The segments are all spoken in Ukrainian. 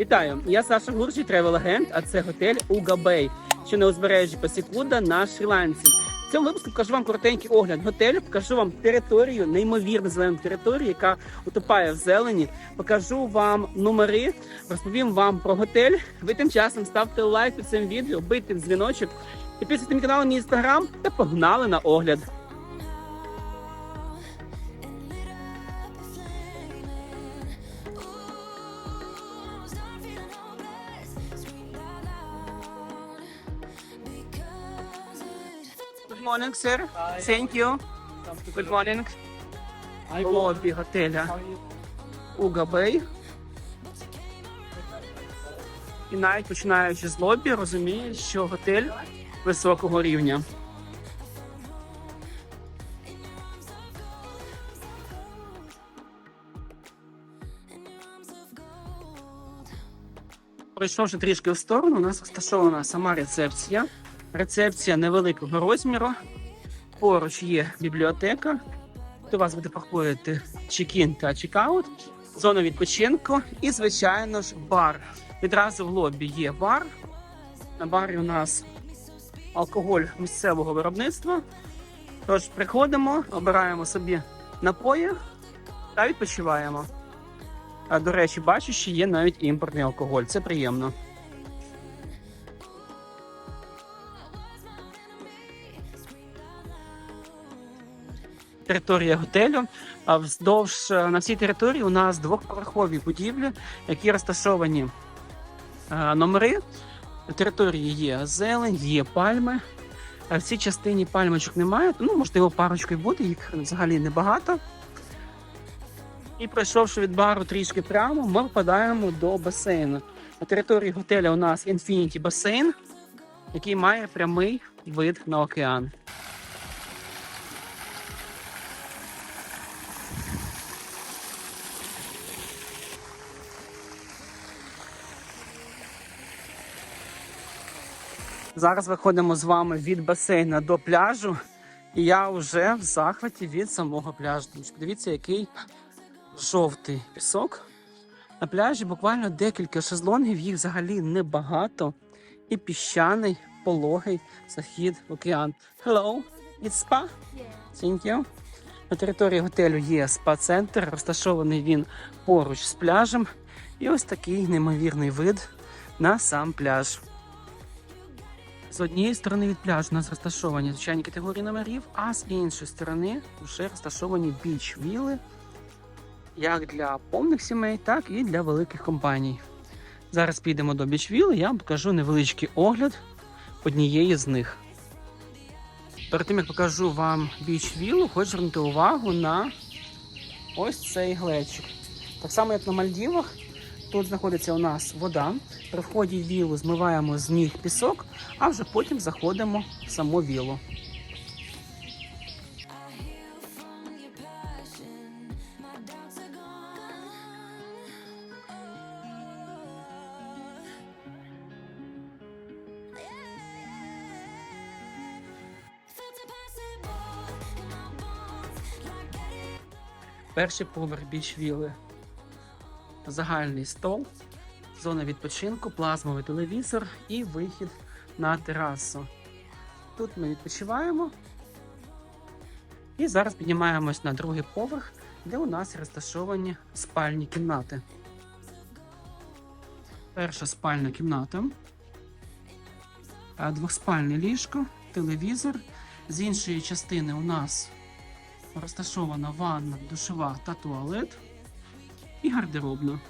Вітаю! Я Саша Гурчий, тревел-агент, а це готель Уга Бей, що на узбережжі Пасікуда на Шрі-Ланці. В цьому випуску покажу вам коротенький огляд готелю, покажу вам територію, неймовірно зелену територію, яка утопає в зелені. Покажу вам номери, розповім вам про готель. Ви тим часом ставте лайк під цим відео, бийте дзвіночок, підписуйте мій канал, мій інстаграм та погнали на огляд. Good morning, sir. Thank you. Good morning. Лобі готеля Уга Бей. І навіть починаючи з лобі, розумієш, що готель високого рівня. Пройшовши трішки в сторону, у нас розташована сама рецепція. Рецепція невеликого розміру. Поруч є бібліотека. До вас буде проходити чекін та чекаут, зона відпочинку і, звичайно ж, бар. Відразу в лобі є бар. На барі у нас алкоголь місцевого виробництва. Тож приходимо, обираємо собі напої та відпочиваємо. А до речі, бачу, що є навіть імпортний алкоголь. Це приємно. Територія готелю. А вздовж е, на всій території у нас двохповерхові будівлі, які розташовані е, номери. На території є зелень, є пальми. А в цій частині пальмочок немає. Ну, можливо, парочкою буде, їх взагалі небагато. І пройшовши від бару трішки прямо, ми впадаємо до басейну. На території готеля у нас Infinity басейн, який має прямий вид на океан. Зараз виходимо з вами від басейна до пляжу, і я вже в захваті від самого пляжу. Тому що Подивіться, який жовтий пісок. На пляжі буквально декілька шезлонгів, їх взагалі небагато. І піщаний, пологий захід в океан. Hello, it's spa? Thank you. На території готелю є спа-центр, розташований він поруч з пляжем. І ось такий неймовірний вид на сам пляж. З однієї сторони від пляжу у нас розташовані звичайні категорії номерів, а з іншої сторони вже розташовані біч-віли, як для повних сімей, так і для великих компаній. Зараз підемо до біч-віли, я вам покажу невеличкий огляд однієї з них. Перед тим як покажу вам біч-вілу, хочу звернути увагу на ось цей глечик. Так само, як на Мальдівах, Тут знаходиться у нас вода. При вході в вілу змиваємо з ніг пісок, а вже потім заходимо в саму вілу. Перший поверх біч віли загальний стол, зона відпочинку, плазмовий телевізор і вихід на терасу. Тут ми відпочиваємо. І зараз піднімаємось на другий поверх, де у нас розташовані спальні кімнати. Перша спальна кімната, двохспальне ліжко, телевізор. З іншої частини у нас розташована ванна, душова та туалет і гардеробна.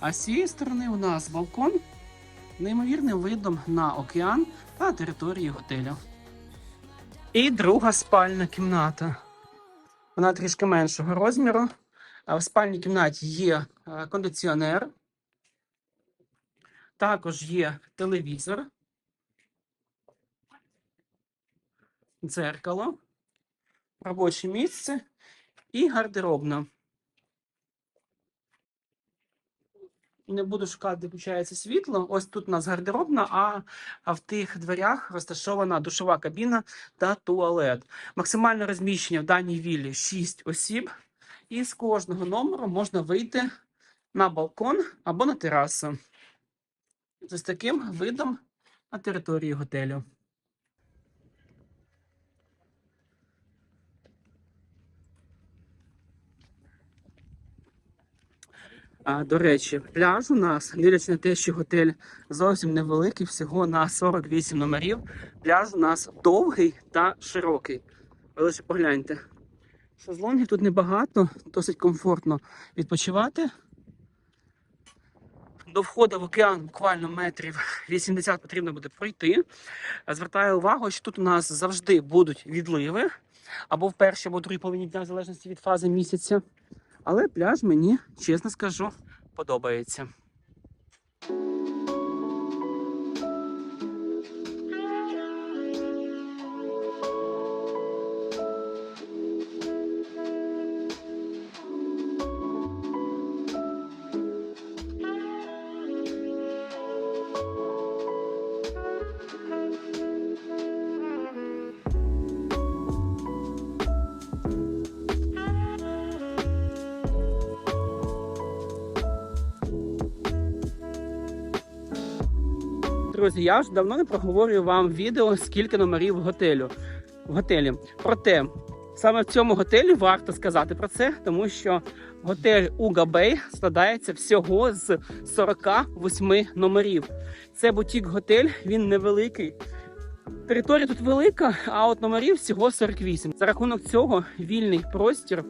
А з цієї сторони у нас балкон неймовірним видом на океан та території готеля. І друга спальна кімната. Вона трішки меншого розміру. В спальній кімнаті є е, кондиціонер. Також є телевізор, дзеркало, робоче місце і гардеробна. Не буду шукати, де включається світло. Ось тут у нас гардеробна, а, в тих дверях розташована душова кабіна та туалет. Максимальне розміщення в даній віллі 6 осіб, і з кожного номеру можна вийти на балкон або на терасу. З таким видом на території готелю. До речі, пляж у нас, дивлячись на те, що готель зовсім невеликий, всього на 48 номерів. Пляж у нас довгий та широкий. Ви лише погляньте. Шезлонгів тут небагато, досить комфортно відпочивати. До входу в океан буквально метрів 80 потрібно буде пройти. Звертаю увагу, що тут у нас завжди будуть відливи або в першій, або в другій половині дня, в залежності від фази місяця. Але пляж мені, чесно скажу, подобається. Друзі, я вже давно не проговорюю вам відео, скільки номерів готелю в готелі. Проте саме в цьому готелі варто сказати про це, тому що готель Уга Бей складається всього з 48 номерів. Це бутік готель, він невеликий. Територія тут велика, а от номерів всього 48. За рахунок цього вільний простір.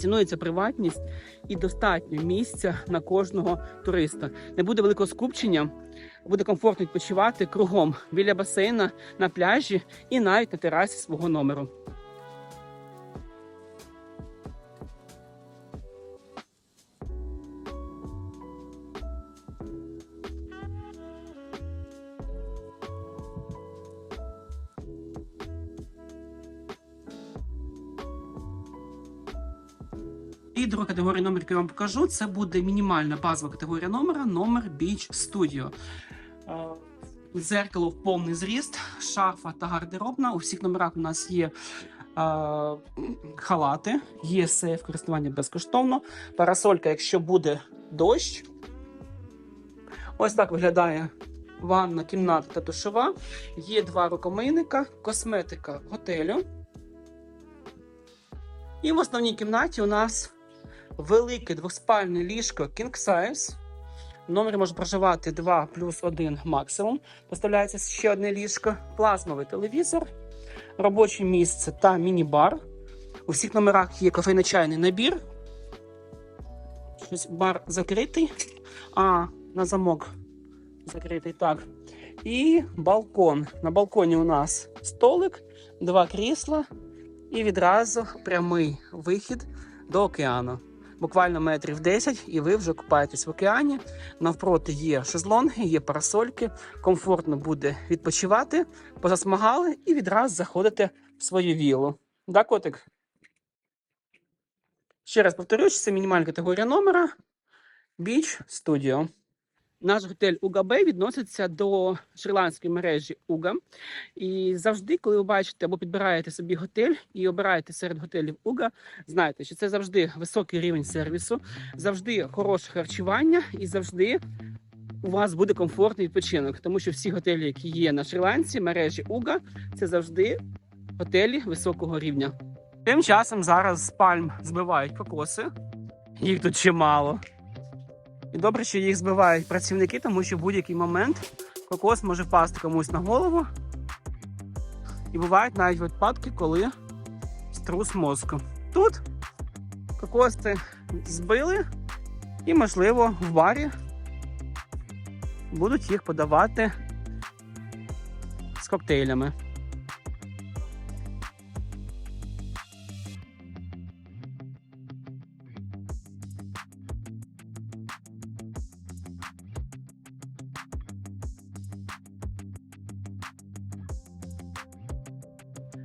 Цінується приватність і достатньо місця на кожного туриста. Не буде великого скупчення, буде комфортно відпочивати кругом біля басейна, на пляжі і навіть на терасі свого номеру. І друга категорія номер, яку я вам покажу, це буде мінімальна базова категорія номера, номер Beach Studio. Е, Дзеркало в повний зріст, шафа та гардеробна. У всіх номерах у нас є е, халати, є сейф користування безкоштовно. Парасолька, якщо буде дощ. Ось так виглядає ванна, кімната та душова. Є два рукомийника, косметика готелю. І в основній кімнаті у нас велике двоспальне ліжко King Size. В номері може проживати 2 плюс 1 максимум. Поставляється ще одне ліжко, плазмовий телевізор, робоче місце та міні-бар. У всіх номерах є кофейно-чайний набір. Щось бар закритий, а на замок закритий так. І балкон. На балконі у нас столик, два крісла і відразу прямий вихід до океану. Буквально метрів 10, і ви вже купаєтесь в океані. Навпроти є шезлонги, є парасольки. Комфортно буде відпочивати, позасмагали і відразу заходите в свою вілу. Да, котик? Ще раз повторюю, це мінімальна категорія номера Beach Studio. Наш готель Уга Бей відноситься до шриландської мережі Уга. І завжди, коли ви бачите або підбираєте собі готель і обираєте серед готелів Уга, знайте, що це завжди високий рівень сервісу, завжди хороше харчування і завжди у вас буде комфортний відпочинок, тому що всі готелі, які є на Шрі-Ланці, мережі Уга, це завжди готелі високого рівня. Тим часом зараз з пальм збивають кокоси. Їх тут чимало. І добре, що їх збивають працівники, тому що в будь-який момент кокос може впасти комусь на голову. І бувають навіть випадки, коли струс мозку. Тут кокоси збили, і, можливо, в барі будуть їх подавати з коктейлями.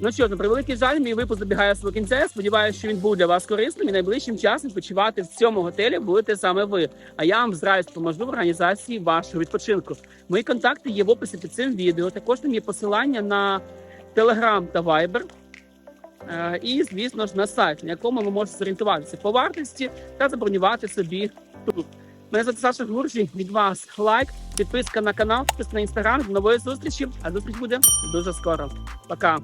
Ну що на превеликий жаль, мій випуск добігає свого кінця. Я сподіваюся, що він був для вас корисним і найближчим часом відпочивати в цьому готелі будете саме ви. А я вам з радістю поможу в організації вашого відпочинку. Мої контакти є в описі під цим відео. Також там є посилання на Telegram та Viber. Е, І, звісно ж, на сайт, на якому ви можете зорієнтуватися по вартості та забронювати собі тур. Мене звати Саша Гуржій. Від вас лайк, підписка на канал, підписка на інстаграм. До нової зустрічі. А зустріч буде дуже скоро. Пока.